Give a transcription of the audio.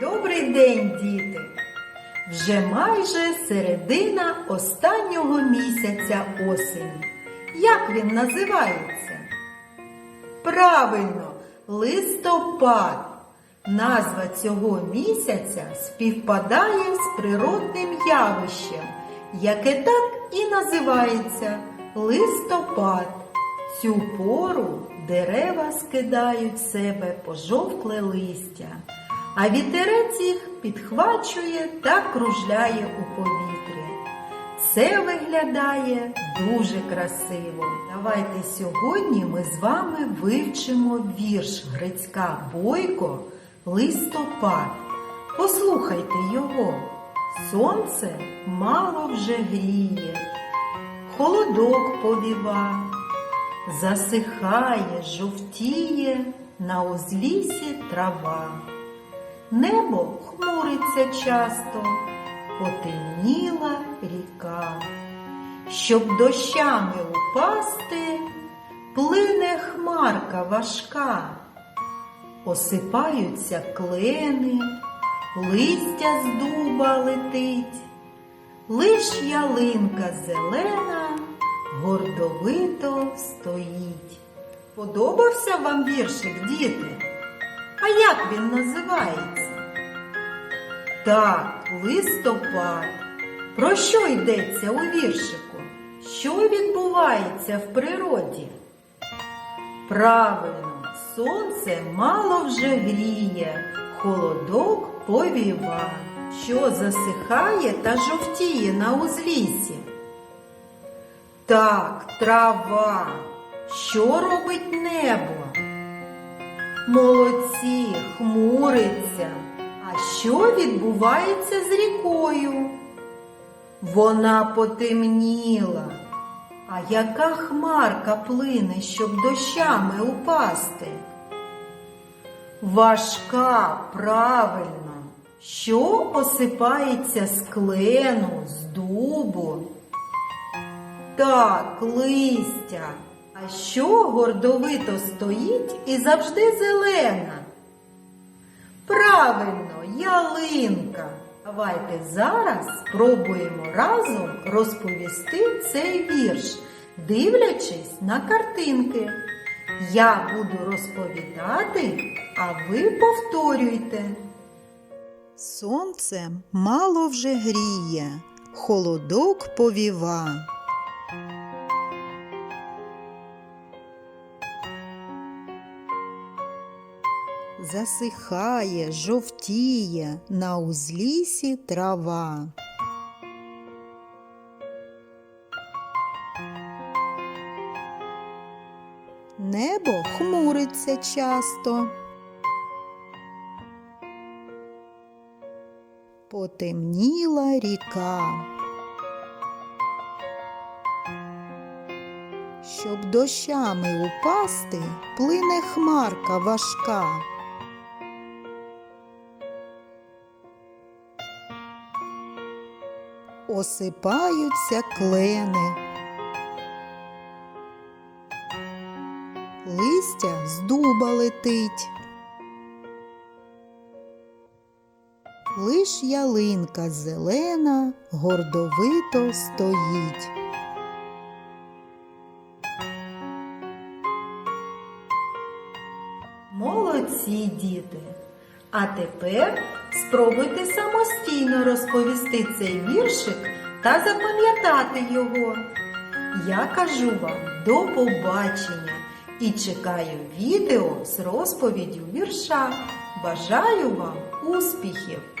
Добрий день, діти! Вже майже середина останнього місяця осені. Як він називається? Правильно, листопад. Назва цього місяця співпадає з природним явищем, яке так і називається листопад. Цю пору дерева скидають з себе пожовкле листя, а вітерець їх підхвачує та кружляє у повітрі. Це виглядає дуже красиво. Давайте сьогодні ми з вами вивчимо вірш Грицька Бойко Листопад. Послухайте його. Сонце мало вже гріє, холодок повіва, засихає, жовтіє на узлісі трава. Небо хмуриться часто, потемніла ріка. Щоб дощами упасти, плине хмарка важка. Осипаються клени, листя з дуба летить, лиш ялинка зелена гордовито стоїть. Подобався вам віршик, діти? А як він називається? Так, листопад. Про що йдеться у віршику? Що відбувається в природі? Правильно, сонце мало вже гріє, холодок повіва, що засихає та жовтіє на узлісі. Так, трава. Що робить небо? Молодці, хмуриться. А що відбувається з рікою? Вона потемніла. А яка хмарка плине, щоб дощами упасти? Важка, правильно, що осипається з клену, з дубу. Так, листя. А що гордовито стоїть і завжди зелена? Правильно, ялинка. Давайте зараз спробуємо разом розповісти цей вірш, дивлячись на картинки. Я буду розповідати, а ви повторюйте. Сонце мало вже гріє, холодок повіва. Засихає, жовтіє на узлісі трава. Небо хмуриться часто. Потемніла ріка. Щоб дощами упасти, плине хмарка важка. Осипаються клени. Листя з дуба летить. Лиш ялинка зелена гордовито стоїть. Молодці діти! А тепер спробуйте самостійно розповісти цей віршик та запам'ятати його. Я кажу вам до побачення і чекаю відео з розповіддю вірша. Бажаю вам успіхів!